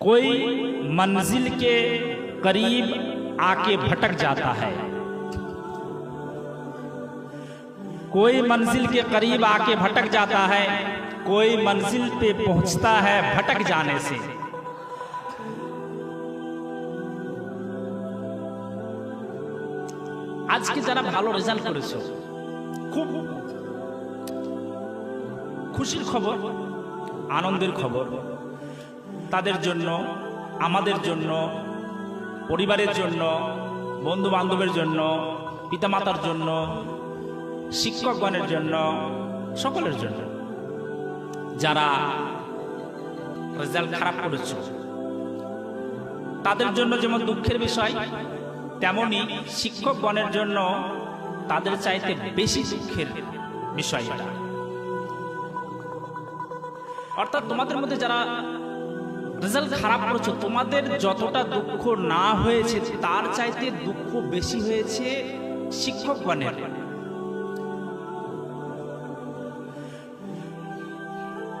कोई मंजिल के करीब आके भटक जाता है कोई मंजिल के करीब आके भटक जाता है कोई मंजिल पे पहुंचता है भटक जाने से আজকে যারা ভালো রেজাল্ট করেছো খুব খুশির খবর আনন্দের খবর তাদের জন্য, আমাদের জন্য, পরিবারের জন্য বন্ধু বান্ধবের জন্য, পিতামাতার জন্য, শিক্ষকগণের জন্য, সকলের জন্য। যারা রেজাল্ট খারাপ করেছ, তাদের জন্য যেমন দুঃখের বিষয়, তেমনি শিক্ষকগণের জন্য তাদের চাইতে বেশি দুঃখের বিষয় অর্থাৎ তোমাদের মধ্যে যারা রেজাল্ট খারাপ করেছ। তোমাদের যতটা দুঃখ না হয়েছে, তার চাইতে দুঃখ বেশি হয়েছে শিক্ষক শিক্ষকগণের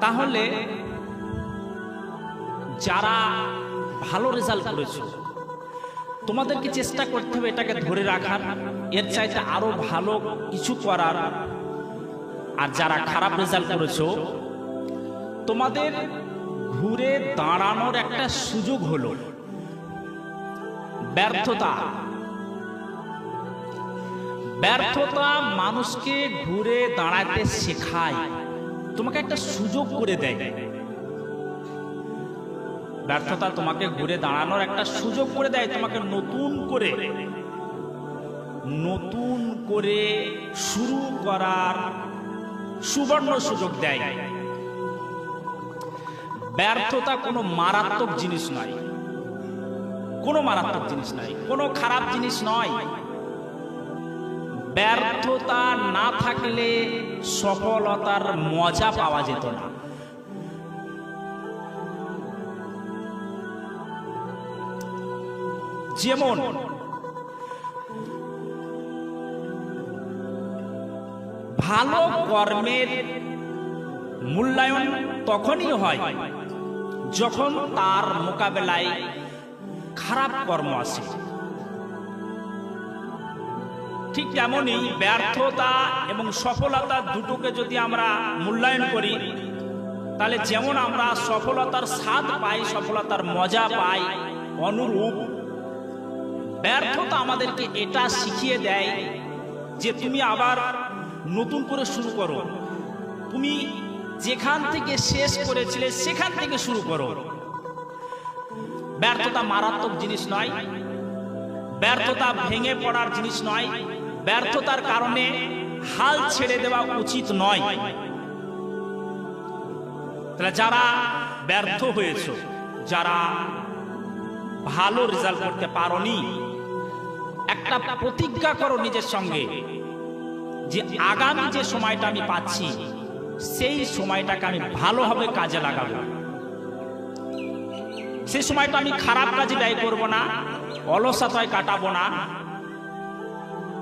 তাহলে যারা ভালো রেজাল্ট করেছ, তোমাদেরকে চেষ্টা করতে হবে এটাকে ধরে রাখার। এর চাইতে আরও ভালো কিছু করার। আর যারা খারাপ রেজাল্ট করেছ, তোমাদের ঘুরে দাঁড়ানোর একটা সুযোগ হলো। ব্যর্থতা। ব্যর্থতা মানুষকে ঘুরে দাঁড়াতে শেখায়। তোমাকে একটা সুযোগ করে দেয়। ব্যর্থতা তোমাকে ঘুরে দাঁড়ানোর একটা সুযোগ করে দেয়, তোমাকে নতুন করে। নতুন করে শুরু করার সুবর্ণ সুযোগ দেয়। ব্যর্থতা কোনো মারাত্মক জিনিস নয়। কোনো মারাত্মক জিনিস নয়, কোনো খারাপ জিনিস নয়। ব্যর্থতা না থাকলে সফলতার মজা পাওয়া যেত না। যেমন ভালো কর্মের মূল্যায়ন তখনই হয় যখন তার মোকাবেলায় খারাপ কর্ম আসে ঠিক তেমনই ব্যর্থতা এবং সফলতা দুটোকে যদি আমরা মূল্যায়ন করি, তাহলে যেমন আমরা সফলতার স্বাদ পাই, সফলতার মজা পাই, অনুরূপ ব্যর্থতা আমাদেরকে এটা শিখিয়ে দেয় যে তুমি আবার নতুন করে শুরু করো। তুমি যেখান থেকে শেষ করেছিলে, সেখান থেকে শুরু করো। ব্যর্থতা মারাত্মক জিনিস নয়। ব্যর্থতা ভেঙে পড়ার জিনিস নয়। ব্যর্থতার কারণে হাল ছেড়ে দেওয়া উচিত নয়। তাহলে যারা ব্যর্থ হয়েছ, যারা ভালো রেজাল্ট করতে পারোনি, একটা প্রতিজ্ঞা করো নিজের সঙ্গে যে আগামী যে সময়টা আমি পাচ্ছি সেই সময়টাকে আমি ভালোভাবে কাজে লাগাবো। সেই সময়টা আমি খারাপ কাজে ব্যয় করব না, অলসতায় কাটাবো না।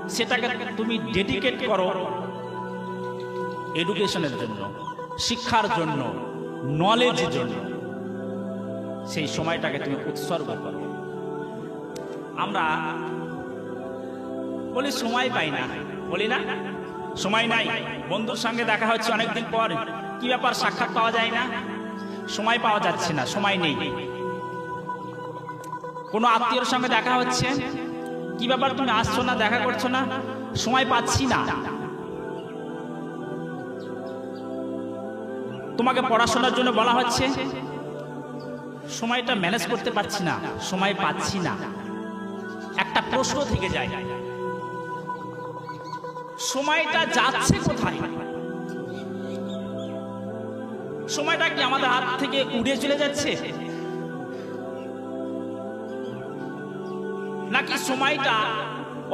সেটাকে তুমি ডেডিকেট করো এডুকেশনের জন্য, শিক্ষার জন্য নলেজের জন্য। সেই সময়টাকে তুমি উৎসর্গ করো। আমরা বলি সময় পাই না, বলি না? সময় নাই। বন্ধুর সঙ্গে দেখা হচ্ছে অনেকদিন পর। কি ব্যাপার, সাক্ষাৎ পাওয়া যায় না? সময় পাওয়া যাচ্ছে না, সময় নেই। কোনো আত্মীয়র সঙ্গে দেখা হচ্ছে? কি ব্যাপার, তুমি আসছো না, দেখা করছ না? সময় পাচ্ছি না। তোমাকে পড়াশোনার জন্য বলা হচ্ছে। সময়টা ম্যানেজ করতে পারছি না, সময় পাচ্ছি না। একটা প্রশ্ন থেকে যায়। সময়টা যাচ্ছে কোথায়? সময়টা কি আমাদের হাত থেকে উড়ে চলে যাচ্ছে? নাকি সময়টা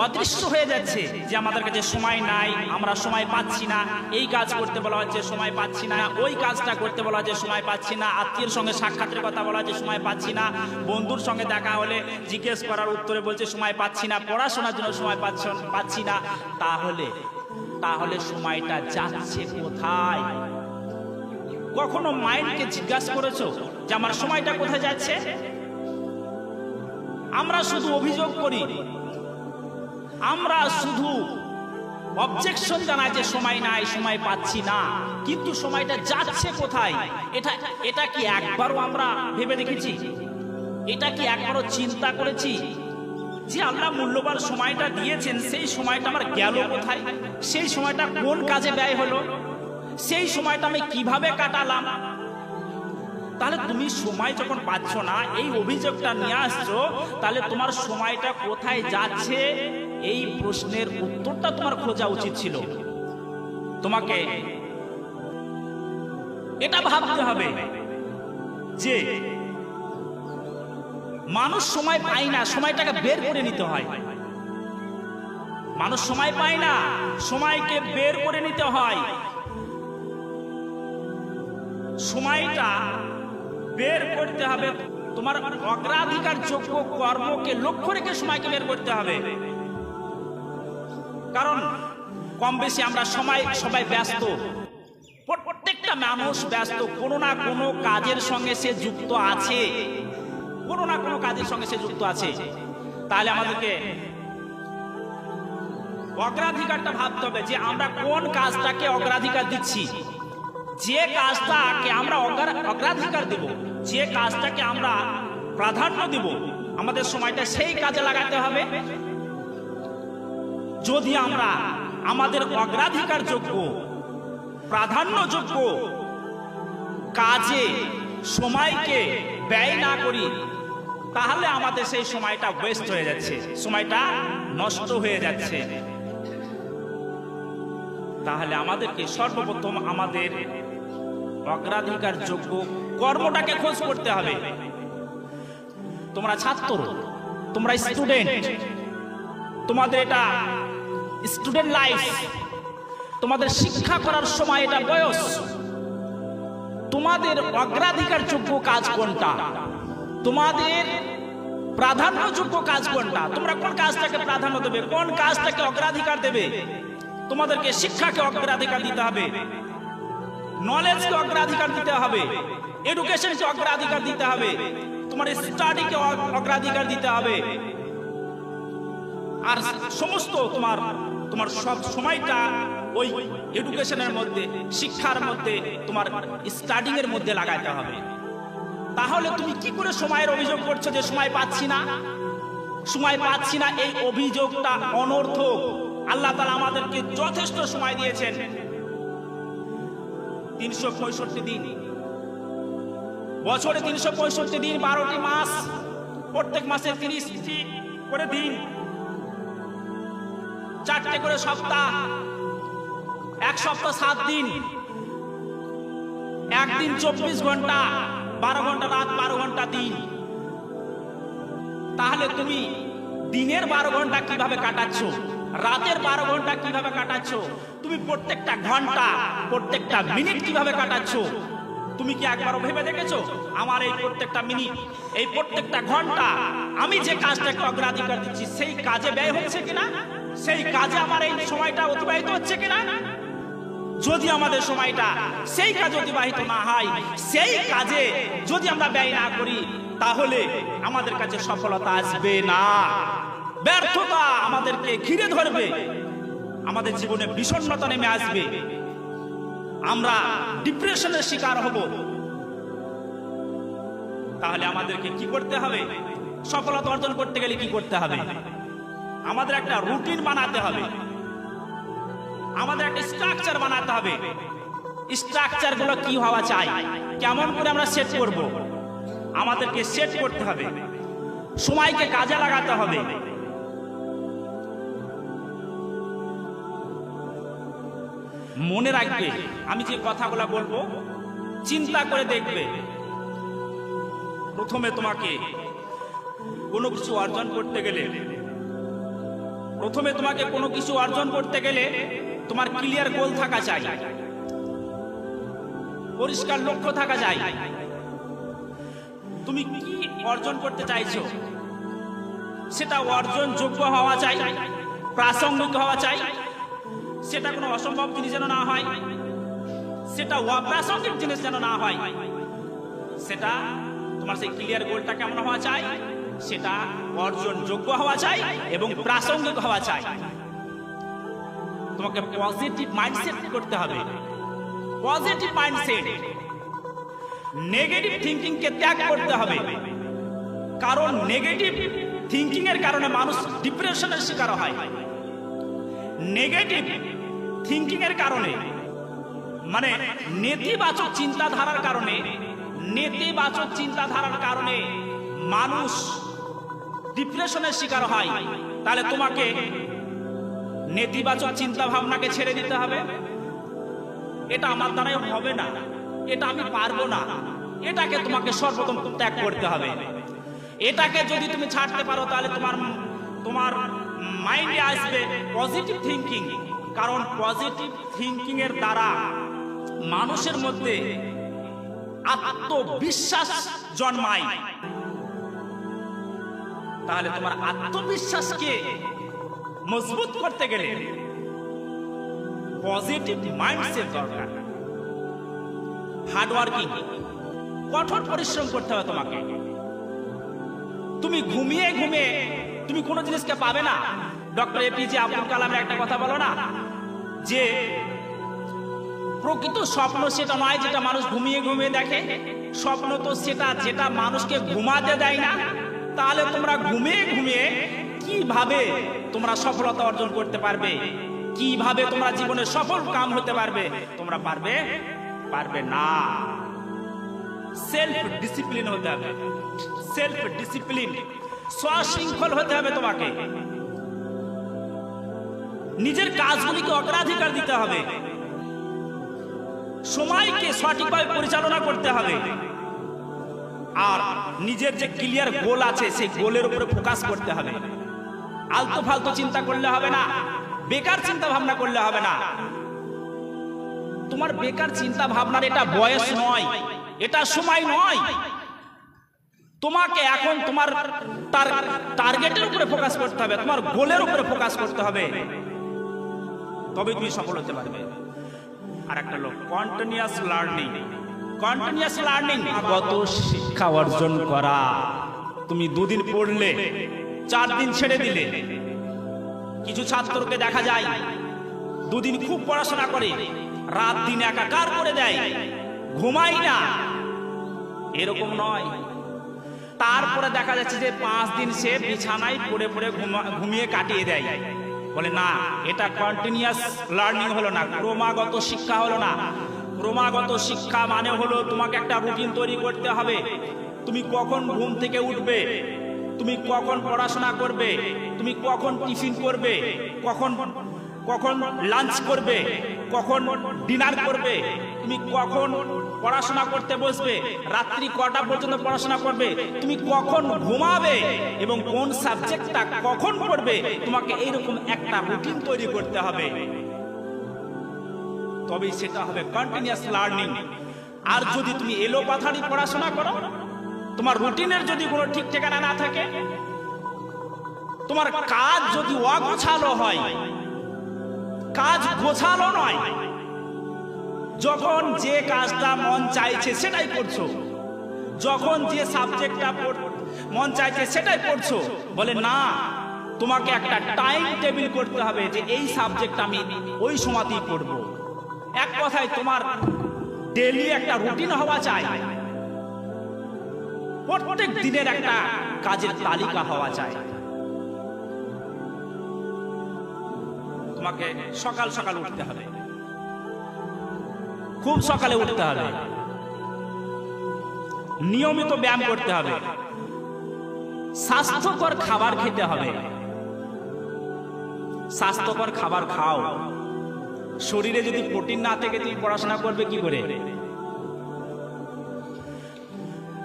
অদৃশ্য হয়ে যাচ্ছে যে আমাদের কাছে সময় নাই, আমরা সময় পাচ্ছি না। এই কাজ করতে বলা হচ্ছে সময় পাচ্ছি না। ওই কাজটা করতে বলা হচ্ছে সময় পাচ্ছি না। আত্মীয়ের সঙ্গে সাক্ষাতের কথা বলা হচ্ছে সময় পাচ্ছি না। বন্ধুর সঙ্গে দেখা হলে জিজ্ঞেস করার উত্তরে বলছে সময় পাচ্ছি না। পড়াশোনার জন্য সময় পাচ্ছ পাচ্ছি না। তাহলে তাহলে সময়টা যাচ্ছে কোথায়? কখনো মাইন্ডকে জিজ্ঞাসা করেছ যে আমার সময়টা কোথায় যাচ্ছে? আমরা শুধু অভিযোগ করি। আমরা শুধু অবজেকশন জানাই যে সময় নাই, সময় পাচ্ছি না। কিন্তু সময়টা যাচ্ছে কোথায়? এটা এটা কি একবারও আমরা ভেবে দেখেছি? এটা কি একবারও চিন্তা করেছি? যে আল্লাহ মূল্যবান সময়টা দিয়েছেন, সেই সময়টা আমার গেল কোথায়? সেই সময়টা কোন কাজে ব্যয় হলো? সেই সময়টা আমি কীভাবে কাটালাম? তাহলে তুমি সময় যখন পাচ্ছ না, এই অভিযোগটা নিয়ে আসছো, তাহলে তোমার সময়টা কোথায় যাচ্ছে? এই প্রশ্নের উত্তরটা তোমার খোঁজা উচিত ছিল। তোমাকে এটা ভাবতে হবে যে মানুষ সময় পায় না, সময়টাকে বের করে নিতে হয়। মানুষ সময় পায় না, সময়কে বের করে নিতে হয়। সময়টা বের করতে হবে, তোমার অগ্রাধিকার যোগ্য কর্মকে লক্ষ্য রেখে সময়কে বের করতে হবে। কারণ কম বেশি আমরা সময় সবাই ব্যস্ত। প্রত্যেকটা মানুষ ব্যস্ত। কোনো না কোনো কাজের সঙ্গে সে যুক্ত আছে। কোনো না কোনো কাজের সঙ্গে সে যুক্ত আছে। তাহলে আমাদেরকে অগ্রাধিকারটা ভাবতে হবে যে আমরা কোন কাজটাকে অগ্রাধিকার দিচ্ছি। যে কাজটাকে আমরা অগ্রা- অগ্রাধিকার দেব, যে কাজটাকে আমরা প্রাধান্য দেব, আমাদের সময়টা সেই কাজে লাগাতে হবে। যদি আমরা আমাদের অগ্রাধিকার যোগ্য প্রাধান্যযোগ্য কাজে সময়কে ব্যয় না করি, তাহলে আমাদের সেই সময়টা ওয়েস্ট হয়ে যাচ্ছে, সময়টা নষ্ট হয়ে যাচ্ছে। তাহলে আমাদেরকে সর্বপ্রথম আমাদের অগ্রাধিকার যোগ্য কর্মটাকে খোঁজ করতে হবে। তোমরা ছাত্র, তোমরা স্টুডেন্ট তোমাদের এটা স্টুডেন্ট লাইফ তোমাদের শিক্ষা করার সময় এটা বয়স। তোমাদের অগ্রাধিকার যোগ্য কাজ কোনটা? তোমাদের প্রাধান্যযোগ্য কাজ কোনটা? তোমরা কোন কাজটাকে প্রাধান্য দেবে? কোন কাজটাকে অগ্রাধিকার দেবে? তোমাদেরকে শিক্ষাকে অগ্রাধিকার দিতে হবে। নলেজকে অগ্রাধিকার দিতে হবে। এডুকেশনকে অগ্রাধিকার দিতে হবে। তোমার স্টাডিকে অগ্রাধিকার দিতে হবে। আর সমস্ত তোমার তোমার সব সময়টা ওই এডুকেশনের মধ্যে, শিক্ষার মধ্যে, তোমার স্টাডিং এর মধ্যে লাগাইতে হবে। তাহলে তুমি কি করে সময়ের অভিযোগ করছ যে সময় পাচ্ছি না? সময় পাচ্ছি না, এই অভিযোগটা অনর্থক। আল্লাহ তালা আমাদেরকে যথেষ্ট সময় দিয়েছেন। তিনশো পঁয়ষট্টি দিন। বছরে তিনশো পঁয়ষট্টি দিন, বারোটি মাস, প্রত্যেক মাসে তিরিশটি করে দিন। চারটে করে সপ্তাহ, এক সপ্তাহ সাত দিন, একদিন চব্বিশ ঘণ্টা, বারো ঘণ্টা রাত, বারো ঘণ্টা দিন। তাহলে তুমি দিনের বারো ঘণ্টা কীভাবে কাটাচ্ছ? রাতের বারো ঘণ্টা কীভাবে কাটাচ্ছ? তুমি প্রত্যেকটা ঘণ্টা, প্রত্যেকটা মিনিট কীভাবে কাটাচ্ছ? তুমি কি একবারও ভেবে দেখেছ? আমার এই প্রত্যেকটা মিনিট, এই প্রত্যেকটা ঘণ্টা, আমি যে কাজটাকে অগ্রাধিকার দিচ্ছি, সেই কাজে ব্যয় হচ্ছে কিনা? সেই কাজে আমার এই সময়টা অতিবাহিত হচ্ছে কিনা? যদি আমাদের সময়টা সেই কাজে অতিবাহিত না হয়, সেই কাজে যদি আমরা ব্যয় না করি, তাহলে আমাদের কাছে সফলতা আসবে না। ব্যর্থতা আমাদেরকে ঘিরে ধরবে। আমাদের জীবনে বিষণ্ণতা নেমে আসবে। আমরা ডিপ্রেশনের শিকার হব। তাহলে আমাদেরকে কি করতে হবে? সফলতা অর্জন করতে গেলে কি করতে হবে? আমাদের একটা রুটিন বানাতে হবে। আমাদের একটা স্ট্রাকচার বানাতে হবে। স্ট্রাকচারগুলো কি হওয়া চাই? কেমন করে আমরা সেট করব? আমাদেরকে সেট করতে হবে। সময়কে কাজে লাগাতে হবে। মনে রাখবে, আমি যে কথাগুলো বলব, চিন্তা করে দেখবে। প্রথমে তোমাকে কোনো কিছু অর্জন করতে গেলে প্রথমে তোমাকে কোনো কিছু অর্জন করতে গেলে তোমার ক্লিয়ার গোল থাকা চাই। পরিষ্কার লক্ষ্য থাকা চাই। তুমি কি অর্জন করতে চাইছো? সেটা অর্জন যোগ্য হওয়া চাই, প্রাসঙ্গিক হওয়া চাই। সেটা কোনো অসম্ভব জিনিস যেন না হয়, সেটা অপ্রাসঙ্গিক জিনিস যেন না হয়। সেটা তোমার সেই ক্লিয়ার গোলটা কেমন হওয়া চাই? সেটা অর্জন যোগ্য হওয়া চাই এবং প্রাসঙ্গিক হওয়া চাই। তোমাকে পজিটিভ মাইন্ডসেট করতে হবে। পজিটিভ মাইন্ডসেট নেগেটিভ থিঙ্কিং কে ত্যাগ করতে হবে। কারণ নেগেটিভ থিঙ্কিং এর কারণে মানুষ ডিপ্রেশনের শিকার হয়। নেগেটিভ থিঙ্কিং এর কারণে মানে নেতিবাচক চিন্তাধারার কারণে, নেতিবাচক চিন্তাধারার কারণে মানুষ ডিপ্রেশনের শিকার হয়। তাহলে তোমাকে নেতিবাচক চিন্তা ভাবনাকে ছেড়ে দিতে হবে। এটা আমার দ্বারাই হবে না। এটা আমি পারব না। এটাকে তোমাকে সর্বপ্রথম ত্যাগ করতে হবে। এটাকে যদি তুমি ছাড়তে পারো, তাহলে তোমার তোমার মাইন্ডে আসবে পজিটিভ থিঙ্কিং কারণ পজিটিভ থিঙ্কিং এর দ্বারা মানুষের মধ্যে আত্মবিশ্বাস জন্মায়। তাহলে তোমার আত্মবিশ্বাসকে মজবুত করতে গেলে পজিটিভ মাইন্ডসেট দরকার। হার্ডওয়ার্কিং কঠোর পরিশ্রম করতে হবে তোমাকে। তুমি ঘুমিয়ে ঘুমিয়ে তুমি কোনো জিনিসকে পাবে না। ডক্টর এপিজে আব্দুল কালামের একটা কথা বলো না, যে প্রকৃত স্বপ্ন সেটা নয় যেটা মানুষ ঘুমিয়ে ঘুমিয়ে দেখে। স্বপ্ন তো সেটা যেটা মানুষকে ঘুমাতে দেয় না তাহলে তোমরা ঘুমিয়ে ঘুমিয়ে কীভাবে তোমরা সফলতা অর্জন করতে পারবে? কীভাবে তোমরা জীবনে সফল কাম হতে পারবে? তোমরা পারবে? পারবে না। সেলফ ডিসিপ্লিন হতে হবে। সেলফ ডিসিপ্লিন স্বশৃঙ্খল হতে হবে তোমাকে। নিজের কাজগুলিকে অগ্রাধিকার দিতে হবে। সময়কে সঠিকভাবে পরিচালনা করতে হবে। আর নিজের যে ক্লিয়ার গোল আছে, সেই গোলের উপরে ফোকাস করতে হবে। আলতু ফালতু চিন্তা করলে হবে না, বেকার চিন্তা ভাবনা করলে হবে না। তোমার বেকার চিন্তা ভাবনার এটা বয়স নয়, এটা সময় নয়। তোমাকে এখন তোমার তার টার্গেটের উপরে ফোকাস করতে হবে, তোমার গোলের উপরে ফোকাস করতে হবে। তবে তুমি সফল হতে পারবে। আর একটা লোক কন্টিনিউয়াস লার্নিং কন্টিনিউয়াস লার্নিং গত শিক্ষা অর্জন করা। তুমি দুদিন পড়লে চার দিন ছেড়ে দিলে। কিছু ছাত্রকে দেখা যায়, দুদিন খুব পড়াশোনা করে, রাত দিন একাকার করে দেয় ঘুমাই না। এরকম নয়। তারপরে দেখা যাচ্ছে যে পাঁচ দিন সে বিছানায় পড়ে পড়ে ঘুমা- ঘুমিয়ে কাটিয়ে দেয়। বলে, না, এটা কন্টিনিউয়াস লার্নিং হলো না, ক্রমাগত শিক্ষা হলো না। ক্রমাগত শিক্ষা মানে হলো তোমাকে একটা রুটিন তৈরি করতে হবে। তুমি কখন ঘুম থেকে উঠবে? তুমি কখন পড়াশোনা করবে? তুমি কখন টিফিন করবে? কখন কখন লাঞ্চ করবে? কখন ডিনার করবে? তুমি কখন পড়াশোনা করতে বসবে? রাত্রি কটা পর্যন্ত পড়াশোনা করবে? তুমি কখন ঘুমাবে? এবং কোন সাবজেক্টটা কখন পড়বে? তোমাকে এইরকম একটা রুটিন তৈরি করতে হবে। তবে সেটা হবে? কন্টিনিউয়াস লার্নিং আর যদি তুমি এলো পাথারি পড়াশোনা করো, তোমার রুটিনের যদি কোনো ঠিক ঠিকানা না থাকে, তোমার কাজ যদি অগোছালো হয়, কাজ গোছালো নয়, যখন যে কাজটা মন চাইছে সেটাই করছ। যখন যে সাবজেক্টটা মন চাইছে সেটাই পড়ছো। বলে, না, তোমাকে একটা টাইম টেবিল করতে হবে যে এই সাবজেক্ট আমি ওই সময়তেই পড়ব। এক কথায় তোমার ডেলি একটা রুটিন হওয়া চাই। প্রত্যেক দিনের একটা কাজের তালিকা হওয়া চাই। তোমাকে সকাল সকাল উঠতে হবে। খুব সকালে উঠতে হবে। নিয়মিত ব্যায়াম করতে হবে। স্বাস্থ্যকর খাবার খেতে হবে। স্বাস্থ্যকর খাবার খাও। শরীরে যদি প্রোটিন না থেকে, তুমি পড়াশোনা করবে কি করে?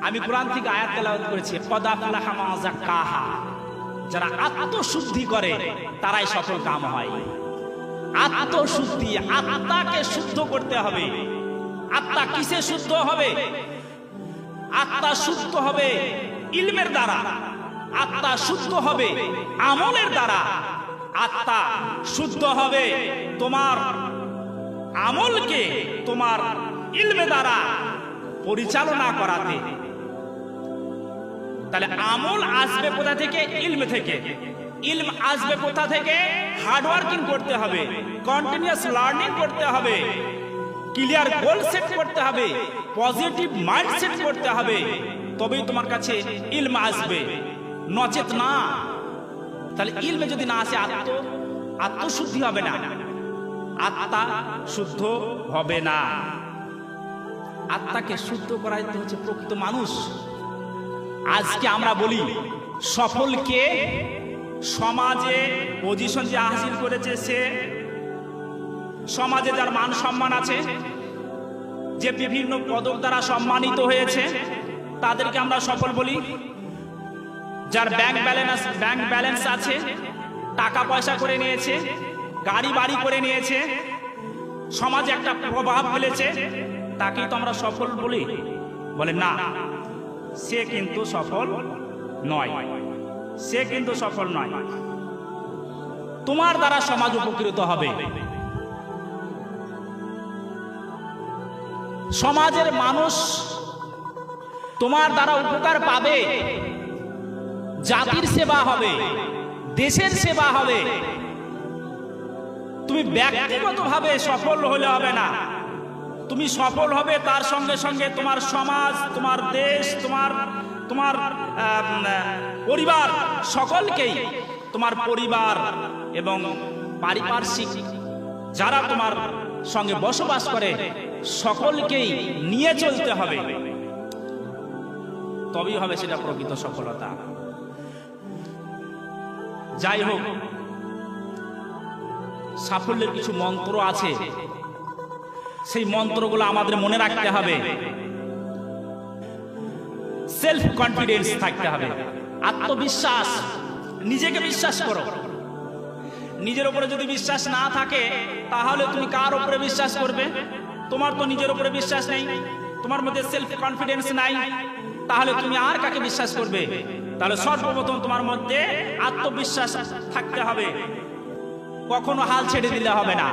আমি কোরআন থেকে আয়াত তেলাওয়াত করেছি যাক্কাহা যারা আত্মশুদ্ধি করে, তারাই সফল কাম হয়। আত্মশুদ্ধি, আত্মাকে শুদ্ধ করতে হবে। আত্মা কিসে শুদ্ধ হবে? আত্মা শুদ্ধ হবে ইলমের দ্বারা। আত্মা শুদ্ধ হবে আমলের দ্বারা। আত্মা শুদ্ধ হবে। তোমার আমলকে তোমার ইলমে দ্বারা পরিচালনা করাতে। তাহলে আমল আসবে কোথা থেকে? ইলম থেকে। ইলম আসবে কোথা থেকে? হার্ডওয়ার্কিং করতে হবে। কন্টিনিউয়াস লার্নিং করতে হবে। ক্লিয়ার গোল সেট করতে হবে। পজিটিভ মাইন্ড সেট করতে হবে। তবেই তোমার কাছে ইলম আসবে। নচেত না। তাহলে ইলমে যদি না আসে, আত্ম আত্মশুদ্ধি হবে না। আত্মা শুদ্ধ হবে না। আত্মাকে শুদ্ধ করাইতে হচ্ছে প্রকৃত মানুষ। আজকে আমরা বলি, সফলকে সমাজে পজিশন যে হাসিল করেছে সে, সমাজে যার মান সম্মান আছে, যে বিভিন্ন পদক দ্বারা সম্মানিত হয়েছে, তাদেরকে আমরা সফল বলি। যার ব্যাংক ব্যালেন্স ব্যাংক ব্যালেন্স আছে, টাকা পয়সা করে নিয়েছে, গাড়ি বাড়ি করে নিয়েছে, সমাজে একটা প্রভাব ফেলেছে, তাকেই তো আমরা সফল বলি। বলে না, সে কিন্তু সফল নয়। সে কিন্তু সফল নয়। তোমার দ্বারা সমাজ উপকৃত হবে। সমাজের মানুষ তোমার দ্বারা উপকার পাবে। জাতির সেবা হবে, দেশের সেবা হবে। তুমি ব্যক্তিগতভাবে সফল হলে হবে না। তুমি সফল হবে তার সঙ্গে সঙ্গে তোমার সমাজ, তোমার দেশ, তোমার তোমার পরিবার সকলকেই তোমার পরিবার এবং পারিপার্শ্বিক যারা তোমার সঙ্গে বসবাস করে সকলকেই নিয়ে চলতে হবে। তবেই হবে সেটা প্রকৃত সফলতা। যাই হোক, সাফল্যের কিছু মন্ত্র আছে। সেই মন্ত্রগুলো আমাদের মনে রাখতে হবে। সেলফ কনফিডেন্স থাকতে হবে। আত্মবিশ্বাস, নিজেকে বিশ্বাস করো। নিজের উপরে যদি বিশ্বাস না থাকে, তাহলে তুমি কার উপরে বিশ্বাস করবে? তোমার তো নিজের উপরে বিশ্বাস নেই, তোমার মধ্যে সেলফ কনফিডেন্স নাই। তাহলে তুমি আর কাকে বিশ্বাস করবে? তাহলে সর্বপ্রথম তোমার মধ্যে আত্মবিশ্বাস থাকতে হবে। কখনো হাল ছেড়ে দিলে হবে না।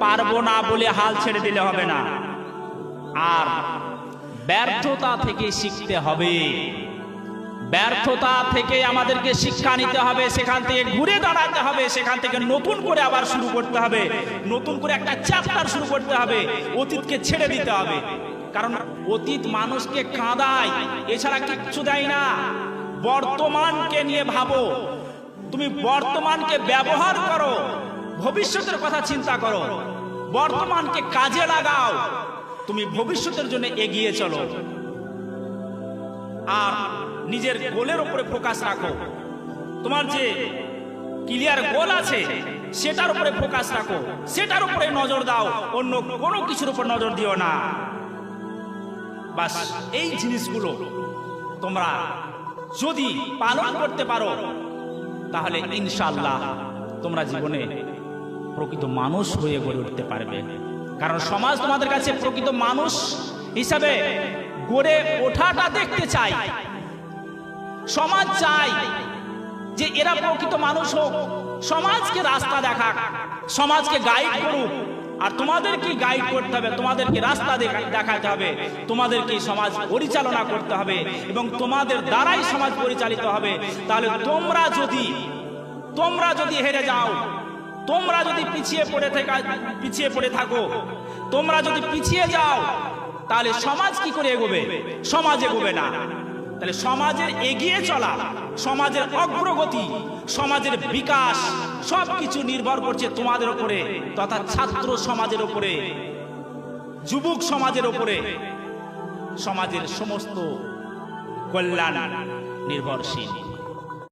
পারব না বলে হাল ছেড়ে দিলে হবে না। আর ব্যর্থতা থেকে শিখতে হবে। ব্যর্থতা থেকে আমাদেরকে শিক্ষা নিতে হবে, সেখান থেকে ঘুরে দাঁড়াতে হবে, সেখান থেকে নতুন করে আবার শুরু করতে হবে, নতুন করে একটা চ্যাপ্টার শুরু করতে হবে, অতীতকে ছেড়ে দিতে হবে। কারণ অতীত মানুষকে কাঁদায়, এছাড়া কিচ্ছু দেয় না। বর্তমানকে নিয়ে ভাবো। তুমি বর্তমানকে ব্যবহার করো। ভবিষ্যতের কথা চিন্তা করো। বর্তমানকে কাজে লাগাও। তুমি ভবিষ্যতের জন্য এগিয়ে চলো। আর নিজের গোলের উপরে ফোকাস রাখো। তোমার যে ক্লিয়ার গোল আছে, সেটার উপরে ফোকাস রাখো। সেটার উপরে নজর দাও। অন্য কোনো কিছুর উপর নজর দিও না। বাস এই জিনিসগুলো তোমরা যদি পালন করতে পারো, তাহলে ইনশাল্লাহ তোমরা জীবনে প্রকৃত মানুষ হয়ে গড়ে উঠতে পারবে। কারণ সমাজ তোমাদের কাছে প্রকৃত মানুষ হিসাবে গড়ে ওঠাটা দেখতে চাই সমাজ চাই যে এরা প্রকৃত মানুষ হোক, সমাজকে রাস্তা দেখাক, সমাজকে গাইড করুক। আর তোমাদেরকে গাইড করতে হবে, তোমাদেরকে রাস্তা দেখা- দেখাতে হবে তোমাদেরকে সমাজ পরিচালনা করতে হবে এবং তোমাদের দ্বারাই সমাজ পরিচালিত হবে। তাহলে তোমরা যদি তোমরা যদি হেরে যাও, তোমরা যদি পিছিয়ে পড়ে থাকা, পিছিয়ে পড়ে থাকো, তোমরা যদি পিছিয়ে যাও, তাহলে সমাজ কি করে এগোবে? সমাজ এগোবে না। তাহলে সমাজের এগিয়ে চলা, সমাজের অগ্রগতি, সমাজের বিকাশ সবকিছু নির্ভর করছে তোমাদের ওপরে তথা ছাত্র সমাজের ওপরে যুবক সমাজের উপরে। সমাজের সমস্ত কল্যাণ নির্ভরশীল।